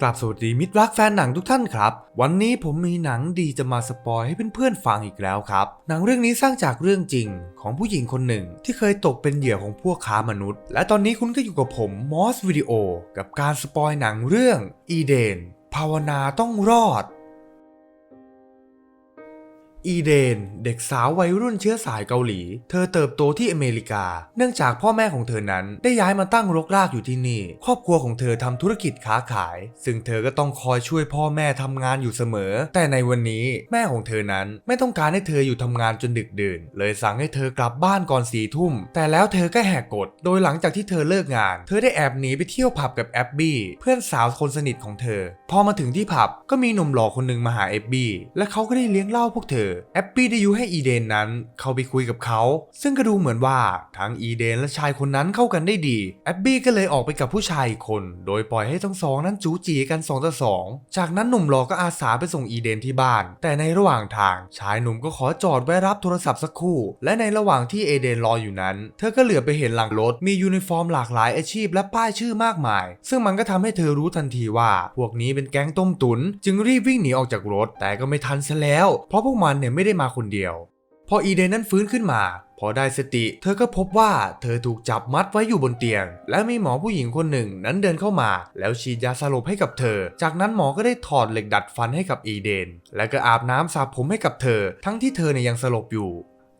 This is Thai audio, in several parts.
กราบสวัสดีมิตรรักแฟนหนังทุกท่านครับ วันนี้ผมมีหนังดีจะมาสปอยให้เพื่อนๆฟังอีกแล้วครับ หนังเรื่องนี้สร้างจากเรื่องจริงของผู้หญิงคนหนึ่ง ที่เคยตกเป็นเหยื่อของพวกค้ามนุษย์ และตอนนี้คุณก็อยู่กับผมมอสวิดีโอกับการสปอยหนังเรื่องอีเดน ภาวนาต้องรอด อีเดน เด็กสาววัยรุ่นเชื้อสายเกาหลี เธอเติบโตที่อเมริกา เนื่องจากพ่อแม่ของเธอนั้นได้ย้ายมาตั้งรกรากอยู่ที่นี่ ครอบครัวของเธอทำธุรกิจค้าขาย ซึ่งเธอก็ต้องคอยช่วยพ่อแม่ทำงานอยู่เสมอ แต่ในวันนี้แม่ของเธอนั้นไม่ต้องการให้เธออยู่ทำงานจนดึกดื่น เลยสั่งให้เธอกลับบ้านก่อนสี่ทุ่ม แต่แล้วเธอก็แหกกฎ โดยหลังจากที่เธอเลิกงาน เธอได้แอบหนีไปเที่ยวผับกับแอบบี้เพื่อนสาวคนสนิทของเธอ พอมาถึงที่ผับก็มีหนุ่มหล่อคนหนึ่งมาหาแอบบี้และเขาก็ได้เลี้ยงเหล้าพวกเธอแอบบี้ได้ยุให้อีเดนนั้นเข้าไปคุยกับเขา ซึ่งก็ดูเหมือนว่าทั้งอีเดนและชายคนนั้นเข้ากันได้ดีแอบบี้ก็เลยออกไปกับผู้ชายคน โดยปล่อยให้ทั้งสองนั้นจูจีกัน2ต่อ2จากนั้นหนุ่มหล่อก็อาสาไปส่งอีเดนที่บ้าน แต่ในระหว่างทางชายหนุ่มก็ขอจอดแวะรับโทรศัพท์สักครู่ และในระหว่างที่เอเดนรออยู่นั้น เธอก็เหลือบไปเห็นหลังรถมียูนิฟอร์มหลากหลายอาชีพและป้ายชื่อมากมาย ซึ่งมันก็ทำให้เธอรู้ทันทีว่า พวกนี้เป็นแก๊งต้มตุน จึงรีบวิ่งหนีออกจากรถ แต่ก็ไม่ทันซะแล้ว เพราะพวกมันเนี่ยไม่ได้มาคนเดียว พออีเดนนั้นฟื้นขึ้นมา พอได้สติ เธอก็พบว่าเธอถูกจับมัดไว้อยู่บนเตียง และมีหมอผู้หญิงคนหนึ่งนั้นเดินเข้ามา แล้วฉีดยาสลบให้กับเธอ จากนั้นหมอก็ได้ถอดเหล็กดัดฟันให้กับอีเดน และก็อาบน้ำสระผมให้กับเธอ ทั้งที่เธอเนี่ยยังสลบอยู่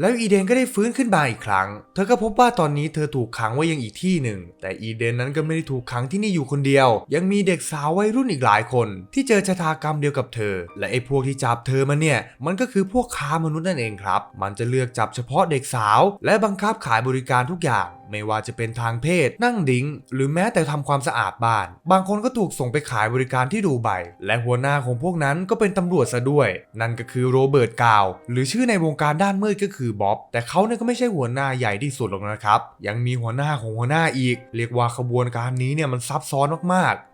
แล้วอีเดนก็ได้ฟื้นขึ้นมาอีกครั้ง เธอก็พบว่าตอนนี้เธอถูกขังไว้ยังอีกที่หนึ่ง แต่อีเดนนั้นก็ไม่ได้ถูกขังที่นี่อยู่คนเดียว ยังมีเด็กสาววัยรุ่นอีกหลายคน ที่เจอชะตากรรมเดียวกับเธอ และไอ้พวกที่จับเธอมาเนี่ย มันก็คือพวกค้ามนุษย์นั่นเองครับ มันจะเลือกจับเฉพาะเด็กสาว และบังคับขายบริการทุกอย่าง ไม่ว่าจะเป็นทางเพศ นั่งดิ้ง หรือแม้แต่ทำความสะอาดบ้าน บางคนก็ถูกส่งไปขายบริการที่ดูไบและหัวหน้าของพวกนั้นก็เป็นตำรวจซะด้วย นั่นก็คือโรเบิร์ตกาว หรือชื่อในวงการด้านมืดก็คือบ๊อบ แต่เขาเนี่ยก็ไม่ใช่หัวหน้าใหญ่ที่สุดหรอกนะครับ ยังมีหัวหน้าของหัวหน้าอีก เรียกว่าขบวนการนี้เนี่ยมันซับซ้อนมากๆ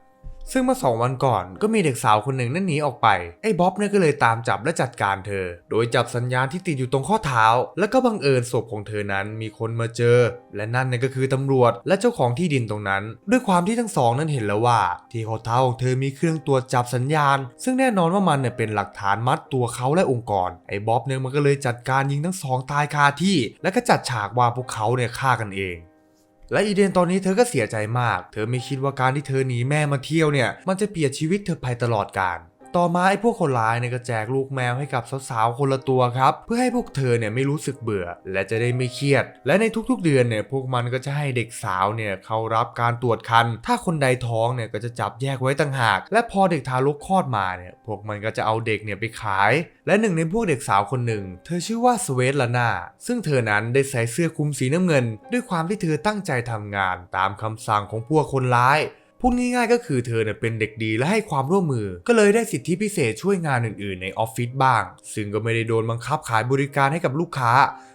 ซึ่งเมื่อสองวันก่อนก็มีเด็กสาวคนหนึ่งนั่นหนีออกไป ไอ้บ๊อบเนี่ยก็เลยตามจับและจัดการเธอ โดยจับสัญญาณที่ติดอยู่ตรงข้อเท้า แล้วก็บังเอิญศพของเธอนั้นมีคนมาเจอ และนั่นเนี่ยก็คือตำรวจและเจ้าของที่ดินตรงนั้น ด้วยความที่ทั้งสองนั้นเห็นแล้วว่า ที่ข้อเท้าของเธอมีเครื่องตรวจจับสัญญาณ ซึ่งแน่นอนว่ามันเนี่ยเป็นหลักฐานมัดตัวเขาและองค์กร ไอ้บ๊อบเนี่ยมันก็เลยจัดการยิงทั้งสองตายคาที่ และก็จัดฉากว่าพวกเขาเนี่ยฆ่ากันเอง และอีเดนตอนนี้เธอก็เสียใจมาก เธอไม่คิดว่าการที่เธอหนีแม่มาเที่ยวเนี่ย มันจะเปลี่ยนชีวิตเธอไปตลอดกาล ต่อมาไอ้พวกคนร้ายเนี่ยก็แจกลูกแมวให้กับสาวๆคนละตัวครับ เพื่อให้พวกเธอเนี่ยไม่รู้สึกเบื่อ และจะได้ไม่เครียด และในทุกๆเดือนเนี่ยพวกมันก็จะให้เด็กสาวเนี่ยเข้ารับการตรวจคัน ถ้าคนใดท้องเนี่ยก็จะจับแยกไว้ต่างหาก และพอเด็กทารกคลอดมาเนี่ยพวกมันก็จะเอาเด็กเนี่ยไปขาย และหนึ่งในพวกเด็กสาวคนหนึ่ง เธอชื่อว่าสเวตลานาซึ่งเธอนั้นได้ใส่เสื้อคลุมสีน้ำเงิน ด้วยความที่เธอตั้งใจทำงานตามคำสั่งของพวกคนร้าย พูดง่ายๆ ก็คือเธอเนี่ยเป็นเด็กดีและให้ความร่วมมือ ก็เลยได้สิทธิพิเศษช่วยงานอื่นๆ ในออฟฟิศบ้าง ซึ่งก็ไม่ได้โดนบังคับขายบริการให้กับลูกค้า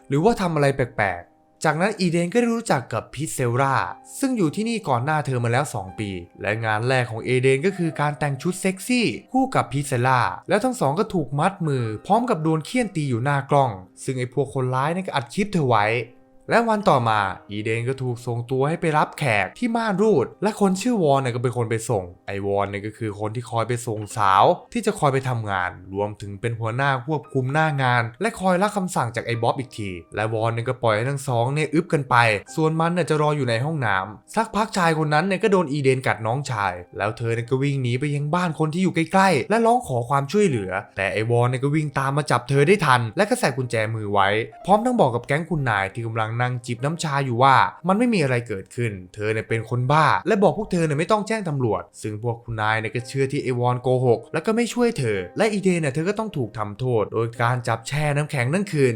หรือว่าทำอะไรแปลกๆจากนั้นอีเดนก็ได้รู้จักกับพิเซลราซึ่งอยู่ที่นี่ก่อนหน้าเธอมาแล้ว 2 ปี และงานแรกของเอเดนก็คือการแต่งชุดเซ็กซี่ คู่กับพิเซล่าแล้วทั้งสองก็ถูกมัดมือ พร้อมกับโดนเคี่ยนตีอยู่หน้ากล้อง ซึ่งไอ้พวกคนร้ายนี่ก็อัดคลิปเธอไว้ และวันต่อมาอีเดนก็ถูกส่งตัวให้ไปรับแขกที่ม่านรูด และคนชื่อวอนเนี่ยก็เป็นคนไปส่ง ไอวอนเนี่ยก็คือคนที่คอยไปส่งสาว ที่จะคอยไปทำงาน รวมถึงเป็นหัวหน้าควบคุมหน้างาน และคอยรับคำสั่งจากไอบ๊อบอีกที และวอนเนี่ยก็ปล่อยให้ทั้งสองเนี่ยอึบกันไป ส่วนมันเนี่ยจะรออยู่ในห้องน้ำสักพักชายคนนั้นเนี่ยก็โดนอีเดนกัดน้องชาย แล้วเธอเนี่ยก็วิ่งหนีไปยังบ้านคนที่อยู่ใกล้ๆ และร้องขอความช่วยเหลือ แต่ไอวอนเนี่ยก็วิ่งตามมาจับเธอได้ทัน และก็ใส่กุญแจมือไว้ พร้อมทั้งบอกกับแก๊งคุณนายที่กำลังนั่งจิบน้ำชาอยู่ว่า มันไม่มีอะไรเกิดขึ้น เธอเนี่ยเป็นคนบ้า และบอกพวกเธอเนี่ยไม่ต้องแจ้งตำรวจ ซึ่งพวกคุณนายเนี่ยก็เชื่อที่ไอวอนโกหกแล้วก็ไม่ช่วยเธอ และอีเดนเนี่ยเธอก็ต้องถูกทำโทษ โดยการจับแช่น้ำแข็งนั่นคืน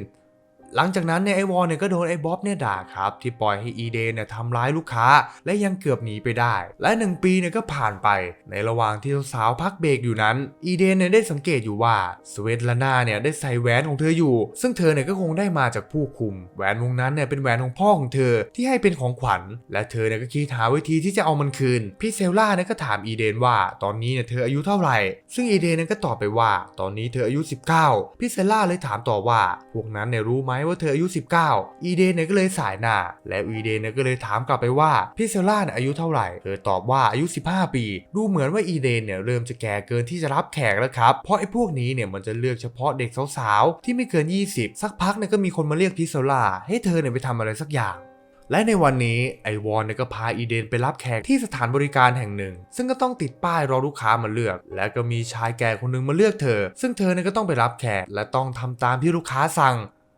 หลังจากนั้นเนี่ยไอวอนเนี่ยก็โดนไอบ๊อบเนี่ยด่าครับ ที่ปล่อยให้อีเดนเนี่ยทำร้ายลูกค้า และยังเกือบหนีไปได้ และหนึ่งปีเนี่ยก็ผ่านไป ในระหว่างที่สาวพักเบรกอยู่นั้นอีเดนเนี่ยได้สังเกตอยู่ว่าสเวตลานาเนี่ยได้ใส่แหวนของเธออยู่ ซึ่งเธอเนี่ยก็คงได้มาจากผู้คุม แหวนวงนั้นเนี่ยเป็นแหวนของพ่อของเธอที่ให้เป็นของขวัญ และเธอเนี่ยก็คิดหาวิธีที่จะเอามันคืนพี่เซลล่าเนี่ยก็ถามอีเดนว่าตอนนี้เนี่ยเธออายุเท่าไหร่ ซึ่งอีเดนเนี่ยก็ตอบไปว่า ตอนนี้เธออายุ 19พี่เซลล่าเลยถามต่อว่าพวกนั้นเนี่ยรู้ไหมว่าเธออายุ 19 อีเดนเนี่ยก็เลยสายหน้า และอีเดนเนี่ยก็เลยถามกลับไปว่าพี่เซล่าเนี่ยอายุเท่าไหร่ เธอตอบว่าอายุ 15 ปี ดูเหมือนว่าอีเดนเนี่ยเริ่มจะแก่เกินที่จะรับแขกแล้วครับ เพราะไอ้พวกนี้เนี่ยมันจะเลือกเฉพาะเด็กสาวๆ ที่ไม่เกิน 20 สักพักเนี่ยก็มีคนมาเรียกพี่เซล่าให้เธอเนี่ยไปทำอะไรสักอย่างและในวันนี้ไอวอนเนี่ยก็พาอีเดนไปรับแขกที่สถานบริการแห่งหนึ่ง ซึ่งก็ต้องติดป้ายรอลูกค้ามาเลือก และก็มีชายแก่คนหนึงมาเลือกเธอ ซึ่งเธอเนี่ยก็ต้องไปรับแขกและต้องทำตามที่ลูกค้าสั่ง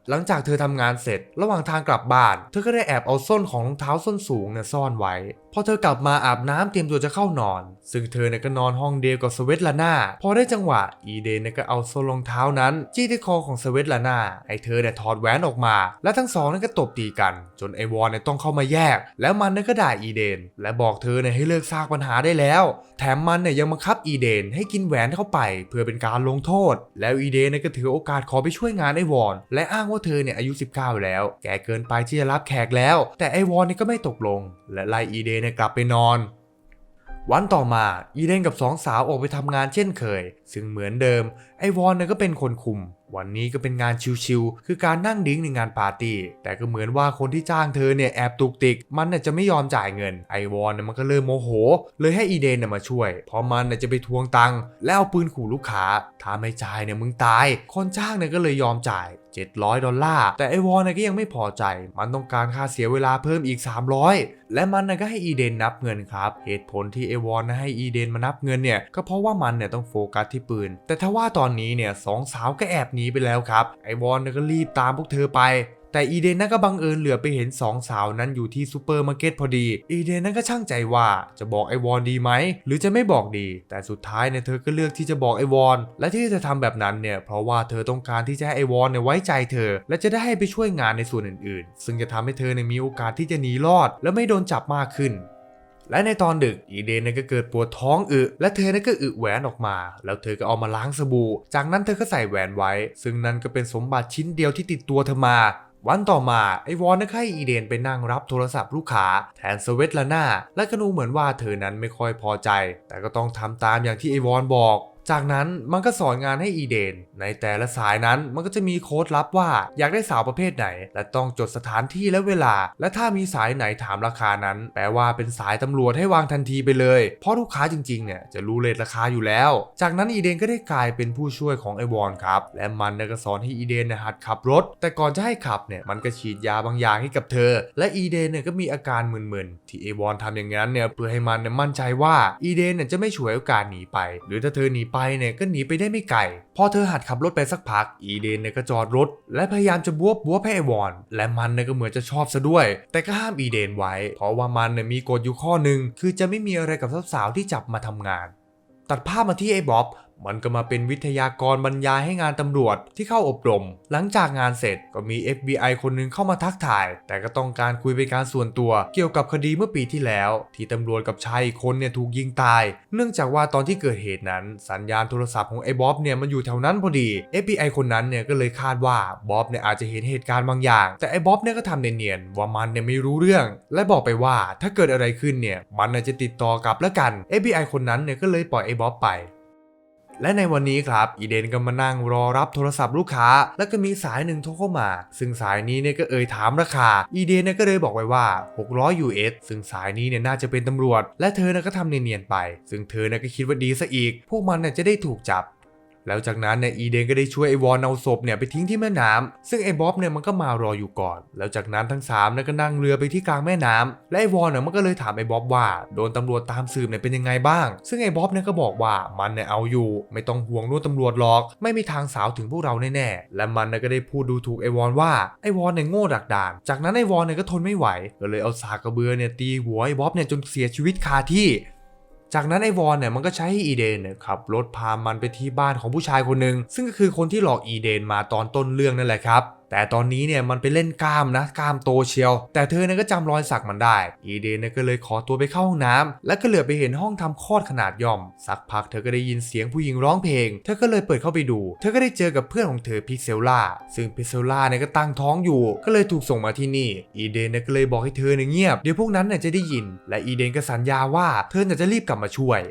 หลังจากเธอทำงานเสร็จ ระหว่างทางกลับบ้าน เธอก็ได้แอบเอาส้นของรองเท้าส้นสูงเนี่ยซ่อนไว้ พอเธอกลับมาอาบน้ำเตรียมตัวจะเข้านอน ซึ่งเธอเนี่ยก็นอนห้องเดียวกับสเวตลาน่าพอได้จังหวะอีเดนเนี่ยก็เอาส้นรองเท้านั้น จี้ที่คอของสเวตลาน่าให้เธอเนี่ยถอดแหวนออกมา และทั้งสองนั้นก็ตบตีกัน จนไอวอนเนี่ยต้องเข้ามาแยก แล้วมันเนี่ยก็ด่าอีเดน และบอกเธอเนี่ยให้เลิกสร้างปัญหาได้แล้ว แถมมันเนี่ยยังบังคับอีเดนให้กินแหวนเข้าไป เพื่อเป็นการลงโทษ แล้วอีเดนเนี่ยก็ถือโอกาสขอไปช่วยงานไอวอน และอ้างว่าเธอเนี่ยอายุ 19 แล้ว แก่เกินไปที่จะรับแขกแล้ว แต่ไอวอนเนี่ยก็ไม่ตกลง และไล่อีเดนเนี่ยกลับไปนอน วันต่อมาอีเดนกับสองสาวออกไปทำงานเช่นเคย ซึ่งเหมือนเดิม ไอวอนเนี่ยก็เป็นคนคุม วันนี้ก็เป็นงานชิวๆคือการนั่งดิ้งในงานปาร์ตี้ แต่ก็เหมือนว่าคนที่จ้างเธอเนี่ยแอบตุกติก มันเนี่ยจะไม่ยอมจ่ายเงิน ไอวอนเนี่ยมันก็เริ่มโมโห เลยให้อีเดนเนี่ยมาช่วย เพราะมันเนี่ยจะไปทวงตังค์แล้วเอาปืนขู่ลูกค้าถ้าไม่จ่ายเนี่ยมึงตาย คนจ้างเนี่ยก็เลยยอมจ่าย 700 ดอลลาร์ แต่ไอวอนนี่ก็ยังไม่พอใจ มันต้องการค่าเสียเวลาเพิ่มอีก 300 และมันน่ก็ให้อีเดนนับเงินครับ เหตุผลที่ไอวอนให้อีเดนมานับเงินเนี่ย ก็เพราะว่ามันเนี่ยต้องโฟกัสที่ปืน แต่ถ้าว่าตอนนี้เนี่ยสองสาวก็แอบหนีไปแล้วครับ ไอวอนนี่ก็รีบตามพวกเธอไป แต่อีเดนนั่นก็บังเอิญเหลือไปเห็นสองสาวนั้นอยู่ที่ซูเปอร์มาร์เก็ตพอดี อีเดนนั่นก็ช่างใจว่าจะบอกไอวอนดีไหม หรือจะไม่บอกดี แต่สุดท้ายเนี่ยเธอก็เลือกที่จะบอกไอวอน และที่จะทำแบบนั้นเนี่ยเพราะว่าเธอต้องการที่จะให้ไอวอนเนี่ยไว้ใจเธอ และจะได้ให้ไปช่วยงานในส่วนอื่นๆ ซึ่งจะทำให้เธอเนี่ยมีโอกาสที่จะหนีรอด และไม่โดนจับมากขึ้นและในตอนดึกอีเดนก็เกิดปวดท้องอึ และเธอเนี่ยก็อึแหวนออกมา แล้วเธอก็เอามาล้างสบู่ จากนั้นเธอก็ใส่แหวนไว้ ซึ่งนั่นก็เป็นสมบัติชิ้นเดียวที่ติดตัวเธอมา วันต่อมาไอวอนนักให้อีเดนไปนั่งรับโทรศัพท์ลูกค้าแทนสเวตลาน่าและก็ดูเหมือนว่าเธอนั้นไม่ค่อยพอใจ แต่ก็ต้องทำตามอย่างที่ไอวอนบอก จากนั้นมันก็สอนงานให้อีเดน ในแต่ละสายนั้นมันก็จะมีโค้ดลับว่าอยากได้สาวประเภทไหน และต้องจดสถานที่และเวลา และถ้ามีสายไหนถามราคานั้น แปลว่าเป็นสายตำรวจให้วางทันทีไปเลย เพราะลูกค้าจริงๆเนี่ยจะรู้เลทราคาอยู่แล้ว จากนั้นอีเดนก็ได้กลายเป็นผู้ช่วยของไอวอนครับ และมันก็สอนให้อีเดนเนี่ยหัดขับรถ แต่ก่อนจะให้ขับเนี่ยมันก็ฉีดยาบางอย่างให้กับเธอ และอีเดนเนี่ยก็มีอาการมึนๆที่ไอวอนทำอย่างนั้นเนี่ยเพื่อให้มันเนี่ยมั่นใจว่าอีเดนเนี่ยจะไม่ฉวยโอกาสหนีไป หรือถ้าเธอหนีไปเนี่ยก็หนีไปได้ไม่ไกล พอเธอหัดขับรถไปสักพัก อีเดนเนี่ยก็จอดรถ และพยายามจะบวบบัวบให้ไอวอน และมันเนี่ยก็เหมือนจะชอบซะด้วย แต่ก็ห้ามอีเดนไว้ เพราะว่ามันเนี่ยมีกฎอยู่ข้อหนึ่งคือจะไม่มีอะไรกับสาวๆที่จับมาทำงาน ตัดภาพมาที่ไอ้บ๊อบ มันก็มาเป็นวิทยากรบรรยายให้งานตำรวจที่เข้าอบรม หลังจากงานเสร็จก็มี FBI คนหนึงเข้ามาทักทาย แต่ก็ต้องการคุยเป็นการส่วนตัว เกี่ยวกับคดีเมื่อปีที่แล้ว ที่ตำรวจกับชายอีกคนเนี่ยถูกยิงตาย เนื่องจากว่าตอนที่เกิดเหตุนั้น สัญญาณโทรศัพท์ของไอ้บ๊อบเนี่ยมันอยู่แถวนั้นพอดี FBI คนนั้นเนี่ยก็เลยคาดว่าบ๊อบเนี่ยอาจจะเห็นเหตุการณ์บางอย่าง แต่ไอ้บ๊อบเนี่ยก็ทำเนียนๆว่ามันเนี่ยไม่รู้เรื่อง และบอกไปว่าถ้าเกิดอะไรขึ้นเนี่ยมันจะติดต่อกลับแล้วกัน FBI คนนั้นเนี่ยก็เลยปล่อยไอ้บ๊อบไป และในวันนี้ครับอีเดนก็มานั่งรอรับโทรศัพท์ลูกค้า แล้วก็มีสายหนึ่งโทรเข้ามา ซึ่งสายนี้เนี่ยก็เอ่ยถามราคาอีเดนเนี่ยก็เลยบอกไว้ว่า 600 US ซึ่งสายนี้เนี่ยน่าจะเป็นตำรวจ และเธอเนี่ยก็ทำเนียนๆไป ซึ่งเธอเนี่ยก็คิดว่าดีซะอีก พวกมันเนี่ยจะได้ถูกจับ แล้วจากนั้นเนี่ยอีเดนก็ได้ช่วยไอวอนเอาศพเนี่ยไปทิ้งที่แม่น้ำซึ่งไอบ๊อบเนี่ยมันก็มารออยู่ก่อน แล้วจากนั้นทั้งสามเนี่ยก็นั่งเรือไปที่กลางแม่น้ำและไอวอนเนี่ยมันก็เลยถามไอบ๊อบว่าโดนตำรวจตามสืบเนี่ยเป็นยังไงบ้าง ซึ่งไอบ๊อบเนี่ยก็บอกว่ามันเนี่ยเอาอยู่ ไม่ต้องห่วงนู่นตำรวจหรอก ไม่มีทางสาวถึงพวกเราแน่ๆและมันเนี่ยก็ได้พูดดูถูกไอวอนว่าไอวอนเนี่ยโง่ดักดาน จากนั้นไอวอนเนี่ยก็ทนไม่ไหวก็เลยเอาสากกระเบือเนี่ยตีหัวไอบ๊อบเนี่ยจนเสียชีวิตคาที่ จากนั้นไอวอนเนี่ยมันก็ใช้ให้อีเดนเนี่ยขับรถพามันไปที่บ้านของผู้ชายคนหนึ่งซึ่งก็คือคนที่หลอกอีเดนมาตอนต้นเรื่องนั่นแหละครับ แต่ตอนนี้เนี่ยมันไปเล่นกล้ามนะกล้ามโตเชียว แต่เธอเนี่ยก็จำรอยสักมันได้ อีเดนเนี่ยก็เลยขอตัวไปเข้าห้องน้ำแล้วก็เหลือไปเห็นห้องทำคลอดขนาดย่อม สักพักเธอก็ได้ยินเสียงผู้หญิงร้องเพลง เธอก็เลยเปิดเข้าไปดู เธอก็ได้เจอกับเพื่อนของเธอพิเซลล่า ซึ่งพิเซลล่าเนี่ยก็ตั้งท้องอยู่ ก็เลยถูกส่งมาที่นี่ อีเดนเนี่ยก็เลยบอกให้เธอเนี่ยเงียบ เดี๋ยวพวกนั้นเนี่ยจะได้ยิน และอีเดนก็สัญญาว่าเธอเนี่ยจะรีบกลับมาช่วย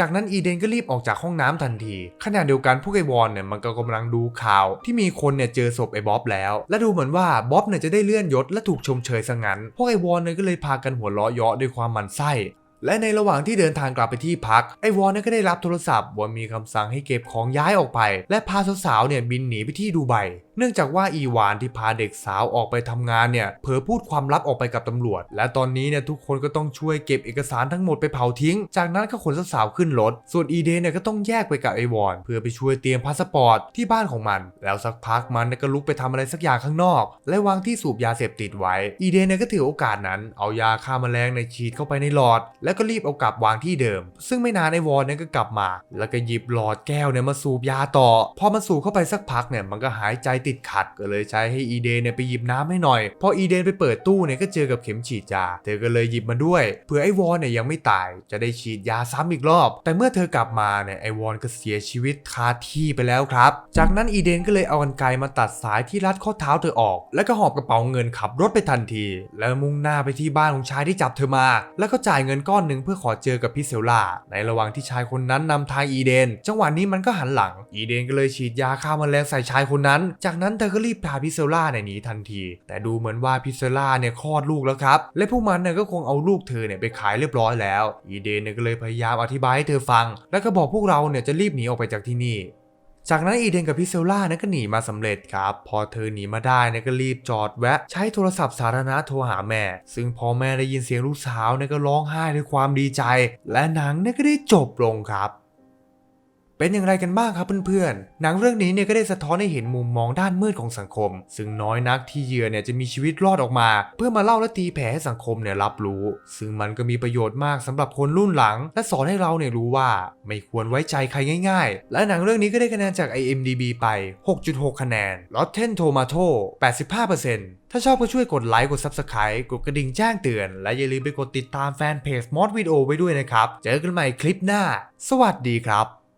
จากนั้นอีเดนก็รีบออกจากห้องน้ำทันที ขณะเดียวกันพวกไอวอนเนี่ยมันก็กำลังดูข่าว ที่มีคนเนี่ยเจอศพไอบ๊อบแล้ว และดูเหมือนว่าบ๊อบเนี่ยจะได้เลื่อนยศและถูกชมเชยซะงั้น พวกไอวอนเนี่ยก็เลยพากันหัวเราะเยาะด้วยความมันไส้และในระหว่างที่เดินทางกลับไปที่พัก ไอวอนเนี่ยก็ได้รับโทรศัพท์ว่ามีคำสั่งให้เก็บของย้ายออกไป และพาสาวๆเนี่ยบินหนีไปที่ดูไบ เนื่องจากว่าอีวานที่พาเด็กสาวออกไปทำงานเนี่ยเผลอพูดความลับออกไปกับตำรวจ และตอนนี้เนี่ยทุกคนก็ต้องช่วยเก็บเอกสารทั้งหมดไปเผาทิ้ง จากนั้นก็ขนสาวขึ้นรถ ส่วนอีเดนเนี่ยก็ต้องแยกไปกับไอวอนเพื่อไปช่วยเตรียมพาสปอร์ตที่บ้านของมัน แล้วสักพักมันก็ลุกไปทำอะไรสักอย่างข้างนอก และวางที่สูบยาเสพติดไว้ อีเดนเนี่ยก็ถือโอกาสนั้น เอายาฆ่าแมลงในฉีดเข้าไปในหลอด แล้วก็รีบเอากลับวางที่เดิม ซึ่งไม่นานไอวอนเนี่ยก็กลับมา แล้วก็หยิบหลอดแก้วเนี่ยมาสูบยาต่อ พอมันสูบเข้าไปสักพักเนี่ยมันก็หายใจติดขัดก็เลยใช้ให้อีเดนเนี่ยไปหยิบน้ำให้หน่อย พออีเดนไปเปิดตู้เนี่ยก็เจอกับเข็มฉีดยา เธอก็เลยหยิบมาด้วย เผื่อไอวอนเนี่ยยังไม่ตาย จะได้ฉีดยาซ้ำอีกรอบ แต่เมื่อเธอกลับมาเนี่ยไอวอนก็เสียชีวิตคาที่ไปแล้วครับ จากนั้นอีเดนก็เลยเอากรรไกรมาตัดสายที่รัดข้อเท้าเธอออก แล้วก็หอบกระเป๋าเงินขับรถไปทันที แล้วมุ่งหน้าไปที่บ้านของชายที่จับเธอมา แล้วก็จ่ายเงินก้อนหนึ่งเพื่อขอเจอกับพิเซลล่า ในระหว่างที่ชายคนนั้นนำทางอีเดน จังหวะนี้มันก็หันหลัง อีเดนก็เลยฉีดยาฆ่าแมลงใส่ชายคนนั้น จากากนั้นเธอก็รีบพาพิเซล่าเนี่ยหนีทันที แต่ดูเหมือนว่าพิเซล่าเนี่ยคลอดลูกแล้วครับ และพวกมันเนี่ยก็คงเอาลูกเธอเนี่ยไปขายเรียบร้อยแล้ว อีเดนเนี่ยก็เลยพยายามอธิบายให้เธอฟัง แล้วก็บอกพวกเราเนี่ยจะรีบหนีออกไปจากที่นี่จากนั้นอีเดนกับพิเซลล่าเนี่ยก็หนีมาสำเร็จครับ พอเธอหนีมาได้เนี่ยก็รีบจอดแวะ ใช้โทรศัพท์สาธารณะโทรหาแม่ ซึ่งพอแม่ได้ยินเสียงลูกสาวเนี่ยก็ร้องไห้ด้วยความดีใจ และหนังนก็ได้จบลงครับ เป็นอย่างไรกันบ้างครับเพื่อนๆ หนังเรื่องนี้เนี่ยก็ได้สะท้อนให้เห็นมุมมองด้านมืดของสังคม ซึ่งน้อยนักที่เหยื่อเนี่ยจะมีชีวิตรอดออกมา เพื่อมาเล่าและตีแผ่ให้สังคมเนี่ยรับรู้ ซึ่งมันก็มีประโยชน์มากสำหรับคนรุ่นหลัง และสอนให้เราเนี่ยรู้ว่าไม่ควรไว้ใจใครง่าย ๆ และหนังเรื่องนี้ก็ได้คะแนนจาก IMDB ไป 6.6 คะแนน Rotten Tomato 85%ถ้าชอบก็ช่วยกดไลค์ กด Subscribe กดกระดิ่งแจ้งเตือน และอย่าลืมไปกดติดตามแฟนเพจมอดวิดีโอไว้ด้วยนะครับ เจอกันใหม่คลิปหน้า สวัสดีครับ